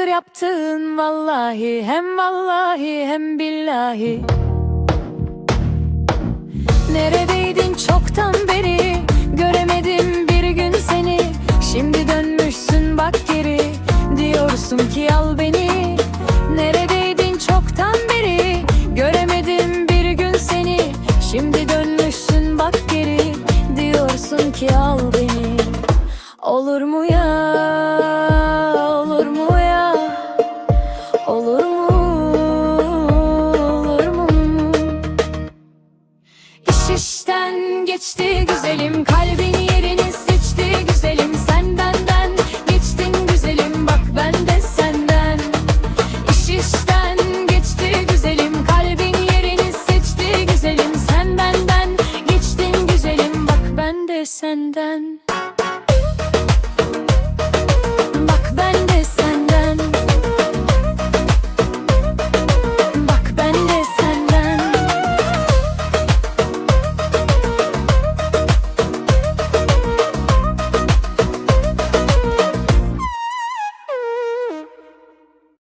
yaptın vallahi. Hem vallahi hem billahi. Neredeydin çoktan beri? Göremedim bir gün seni. Şimdi dönmüşsün bak geri. Diyorsun ki al beni. Neredeydin çoktan beri? Göremedim bir gün seni. Şimdi dönmüşsün bak geri. Diyorsun ki al beni İş işten geçti güzelim. Kalbini yerini seçti güzelim. Sen benden geçtin güzelim. Bak ben de senden. İş işten geçti güzelim. Kalbini yerini seçti güzelim. Sen benden geçtin güzelim. Bak ben de senden.